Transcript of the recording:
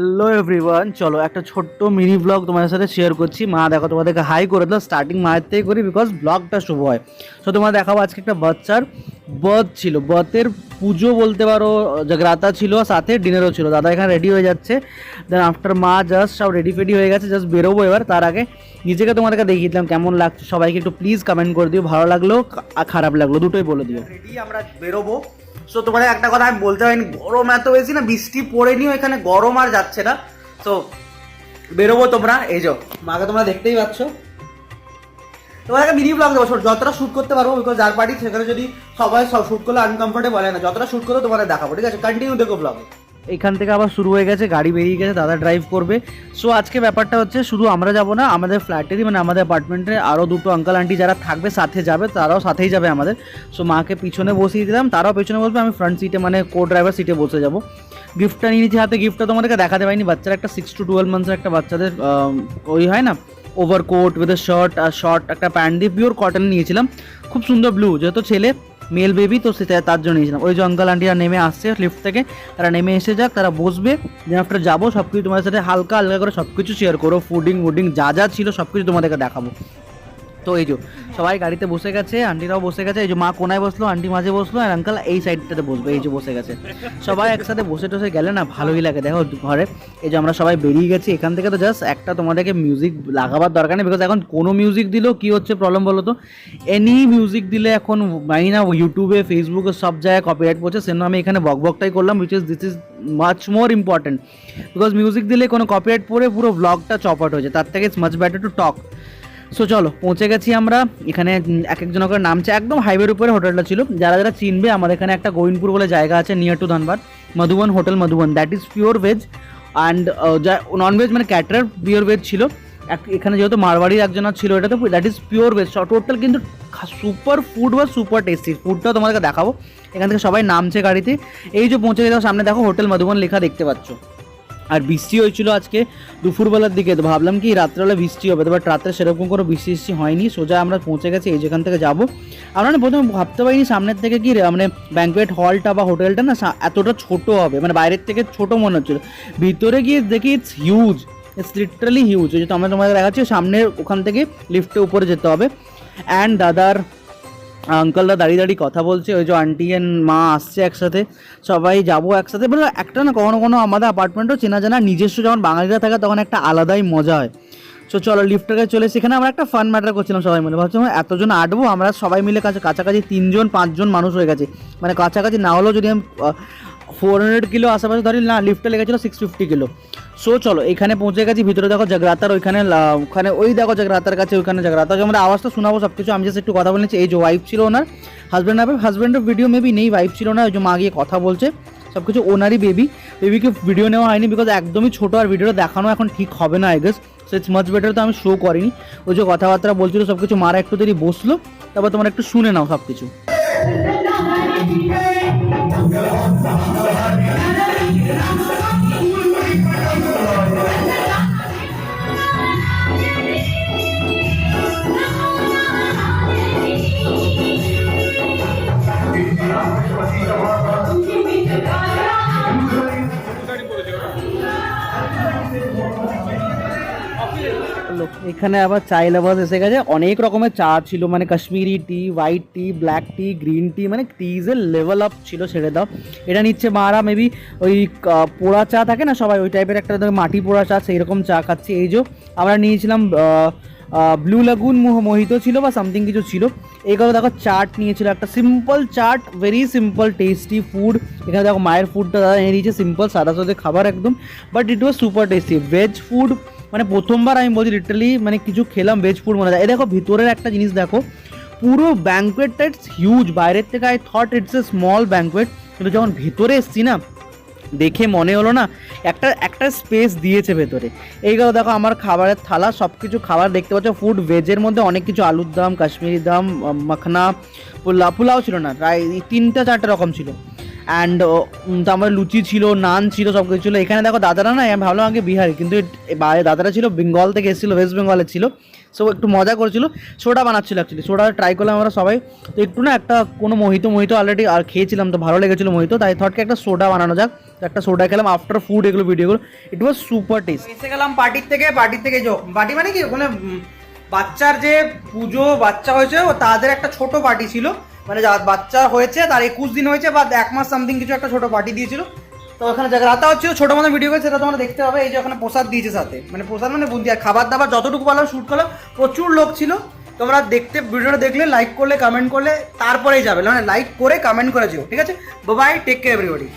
Hello everyone, চলো একটা ছোট্ট মিনি ব্লগ তোমাদের সাথে শেয়ার করছি। মা, দেখো, তোমাদেরকে হাই করে দাও স্টার্টিং মায়ের থেকে করি বিকজ ব্লগটা শুভ হয়। সো তোমার দেখাবো আজকে একটা বাচ্চার বার্থ ছিল। বার্থের পুজো বলতে পারো, জাগ্রাতা ছিল, সাথে ডিনারও ছিল। দাদা এখানে রেডি হয়ে যাচ্ছে। দেন আফটার মা জাস্ট সব রেডি ফেডি হয়ে গেছে জাস্ট বেরোবো এবার। তার আগে নিজেকে তোমাদেরকে দেখিয়ে দিলাম, কেমন লাগছে? সবাইকে একটু প্লিজ কমেন্ট করে দিও, ভালো লাগল খারাপ লাগল, দুটোই বলে দিও। রেডি আমরা বেরোবো। সো তোমাদের একটা কথা আমি বলতে পারিনি। গরম এত বেশি না, বৃষ্টি পড়েনিও এখানে, গরম আর যাচ্ছে না। তো বেরোবো তোমরা। এই যাও মাকে তোমরা দেখতেই পাচ্ছ। তোমার একটা মিনি ব্লগ দেবো যতটা শ্যুট করতে পারব বিকজ যার পার্টি সেখানে যদি সবাই সব শ্যুট করলে আনকমফোর্টেবল হয় না, যতটা শ্যুট করো তোমাদের দেখাবো, ঠিক আছে? কন্টিনিউ দেখো ব্লগে এখান থেকে আবার শুরু হয়ে গেছে, গাড়ি বেরিয়ে গেছে, দাদা ড্রাইভ করবে। সো আজকে ব্যাপারটা হচ্ছে শুধু আমরা যাব না, আমাদের ফ্ল্যাটেরই মানে আমাদের অ্যাপার্টমেন্টে আরও দুটো আঙ্কাল আন্টি যারা থাকবে, সাথে যাবে, তারাও সাথেই যাবে আমাদের। সো মাকে পিছনে বসিয়ে দিলাম, তারাও পেছনে বসবে, আমি ফ্রন্ট সিটে মানে কো ড্রাইভার সিটে বসে যাব। গিফটটা নিয়ে নিচ্ছি হাতে গিফটটা তোমাদেরকে দেখাতে পারিনি, বাচ্চারা একটা সিক্স টু টুয়েলভ মান্থসের একটা বাচ্চাদের ওই হয় না ওভারকোট উইথ শার্ট আর শর্ট একটা প্যান্ট দিয়ে পিওর কটন নিয়েছিলাম। খুব সুন্দর ব্লু যেহেতু ছেলে মেল বেবি, তো সেটা তার জন্য নিয়েছিলাম। ওই যে অঙ্কাল আন্টিরা নেমে আসছে লিফট থেকে। তারা নেমে এসে যাক, তারা বসবে। দেন আফটার যাব সব কিছু তোমাদের সাথে হালকা হালকা করে সব কিছু শেয়ার করো। ফুডিং উডিং যা যা ছিল সব কিছু তোমাদেরকে দেখাবো। তো এই যে সবাই গাড়িতে বসে গেছে, আন্টিরাও বসে গেছে, এই যে মা কোনায় বসল, আন্টি মাঝে বসল, আর আঙ্কাল এই সাইডটাতে বসবে, এই যে বসে গেছে। সবাই একসাথে বসে টসে গেলে না ভালোই লাগে, দেখো ঘরে। এই যে আমরা সবাই বেরিয়ে গেছি এখান থেকে, তো জাস্ট একটা তোমাদেরকে মিউজিক লাগাবার দরকার নেই বিকজ এখন কোনো মিউজিক দিলেও কী হচ্ছে প্রবলেম বলো তো? এনি মিউজিক দিলে এখন জানি না ইউটিউবে ফেসবুকে সব জায়গায় কপিরাইট পড়ছে, সেজন্য আমি এখানে বক বকটাই করলাম which is this is much more important because music দিলে কোনো কপিরাইট পড়ে, পুরো ব্লগটা চপাট হয়েছে তার থেকে it's much better to talk so চলো, পৌঁছে গেছি আমরা। এখানে এক একজন করে নামছে। একদম হাইওয়ের উপরে হোটেলটা ছিল। যারা যারা চিনবে, আমাদের এখানে একটা গোবিন্দপুর বলে জায়গা আছে near to Dhanbad Madhuban hotel, Madhuban. That is pure veg and non veg মানে ক্যাটার পিওর ভেজ ছিল। এখানে যেহেতু মারবাড়ির একজন ছিল, এটা তো that is pure veg total কিন্তু সুপার ফুড বা সুপার টেস্টি ফুডটাও তোমাদেরকে দেখাবো। এখান থেকে সবাই নামছে গাড়িতে। এই যে পৌঁছে গেছে সামনে দেখো হোটেল মধুবন লেখা দেখতে পাচ্ছ। আর বৃষ্টি হয়েছিল আজকে দুপুরবেলার দিকে, তো ভাবলাম কি রাত্রেবেলা বৃষ্টি হবে বাট রাত্রে সেরকম কোনো বৃষ্টি বৃষ্টি হয়নি, সোজা আমরা পৌঁছে গেছি এই যেখান থেকে যাব। আমরা না প্রথমে ভাবতে পারিনি সামনের থেকে কি মানে ব্যাঙ্কুয়েট হলটা বা হোটেলটা না এতটা ছোট হবে মানে বাইরের থেকে ছোট মনে হচ্ছিল। ভিতরে গিয়ে দেখি it's huge it's literally huge যেহেতু আমরা তোমাদের দেখাচ্ছি, সামনের ওখান থেকে লিফটে উপরে যেতে হবে। অ্যান্ড দাদার আঙ্কালরা দাঁড়িয়ে দাঁড়িয়ে কথা বলছে, ওই যে আন্টি অ্যান্ড মা আসছে একসাথে, সবাই যাব একসাথে। বলে একটা না কখনো কোনো আমাদের অ্যাপার্টমেন্টও চেনা জানা, নিজস্ব যখন বাঙালিরা থাকে তখন একটা আলাদাই মজা হয়। সো চলো লিফটের কাছে চলে সেখানে আমরা একটা ফান ম্যাটার করছিলাম সবাই মিলে। ভাবছিলাম এতজন আটবো, আমরা সবাই মিলে কাছে কাছাকাছি তিনজন, পাঁচজন মানুষ হয়ে গেছে। মানে কাছাকাছি না হলেও যদি আমি ফোর হান্ড্রেড কিলো আশেপাশে ধরি, না লিফটে লেগেছিলো সিক্স ফিফটি কিলো। সো চলো, এখানে পৌঁছে গেছি, ভিতরে দেখো জাগরাতার ওইখানে ওখানে, ওই দেখো জাগরাতার কাছে ওইখানে জাগরাতা। আমরা আওয়াজটা শোনাবো সব কিছু আমি জাস্ট একটু কথা বলেছি এই যে ওয়াইফ ছিল ওনার হাজব্যান্ড হবে হাজব্যান্ডের ভিডিও মেবি নেই ওয়াইফ ছিল না, ওই যে মা গিয়ে কথা বলছে। সব কিছু ওনারই বেবি বেবিকে ভিডিও নেওয়া হয়নি বিকজ একদমই ছোটো আর ভিডিওটা দেখানো এখন ঠিক হবে না I guess so it's much better তো আমি শো করিনি। ওই যে কথাবার্তা বলছিল সব কিছু মারা একটু দেরি বসল। তারপর তোমরা একটু শুনে নাও সব কিছু এখানে আবার চাই লাভার্স এসে গেছে। অনেক রকমের চা ছিল মানে Kashmiri tea white tea black tea green tea মানে টিজের লেভেল আপ ছিল, ছেড়ে দাও। এটা নিচ্ছে মারা মেবি ওই পোড়া চা থাকে না সবাই, ওই টাইপের একটা মাটি পোড়া চা সেই রকম চা খাচ্ছি। এই যে আমরা নিয়েছিলাম ব্লু লাগুন মোহিত ছিল বা সামথিং কিছু ছিল। এই কথা দেখো চাট নিয়েছিল একটা simple chaat very simple tasty food এখানে দেখো মায়ের ফুডটা দাদা এনে দিয়েছে সিম্পল সাদা সাদা খাবার একদম। But it was super tasty veg food মানে প্রথমবার আমি বলছি লিটারালি মানে কিছু খেলাম ভেজ ফুড মনে। হয় এই দেখো, ভিতরের একটা জিনিস দেখো, পুরো ব্যাঙ্কুয়েটটা ইটস হিউজ বাইরের থেকে I thought it's a small banquet কিন্তু যখন ভেতরে এসছি না, দেখে মনে হলো না, একটা একটা স্পেস দিয়েছে ভেতরে। এইগুলো দেখো, আমার খাবারের থালা সব কিছু খাবার দেখতে পাচ্ছ। ফুড ভেজের মধ্যে অনেক কিছু, আলুর দাম, কাশ্মীরি দাম মাখনা, পোলা, পোলাও ছিল না, প্রায় তিনটা, চারটে রকম ছিল। অ্যান্ড তারপরে লুচি ছিল, নান ছিল সব কিছু ছিল। এখানে দেখো দাদারা না আমি ভাবলাম আগে বিহারি। কিন্তু দাদারা ছিল, বেঙ্গল থেকে এসেছিল ওয়েস্ট বেঙ্গলে ছিল। সো একটু মজা করেছিল। সোডা বানাচ্ছিল অ্যাকচুয়ালি সোডা ট্রাই করলাম আমরা সবাই। তো একটু না একটা কোনো মোহিত মোহিত অলরেডি আর খেয়েছিলাম তো, ভালো লেগেছিলো মোহিত। তাই থটকে একটা সোডা বানানো যাক। একটা সোডা খেলাম আফটার ফুড এগুলো ভিডিওগুলো ইট ওয়াজ সুপার টেস্ট এসে গেলাম পার্টির থেকে পার্টির থেকে পার্টি মানে কি? ওখানে বাচ্চার যে পুজো, বাচ্চা হয়েছে, ও তাদের একটা ছোট পার্টি ছিল। মানে যার বাচ্চা হয়েছে, তার একুশ দিন হয়েছে বা এক মাস সামথিং কিছু একটা ছোটো পার্টি দিয়েছিল। তো ওখানে জায়গা হচ্ছিল, ছোটো মতো ভিডিও করে সেটা তোমরা দেখতে হবে এই যে ওখানে প্রসাদ দিয়েছে সাথে। মানে প্রসাদ মানে বুন্দি আর খাবার দাবার যতটুকু পারলাম শ্যুট করলাম, প্রচুর লোক ছিল। তোমরা দেখতে, ভিডিওটা দেখলে লাইক করলে কমেন্ট করলে, তারপরেই যাবে। মানে লাইক করে কমেন্ট করে যেও, ঠিক আছে? Bye take care everybody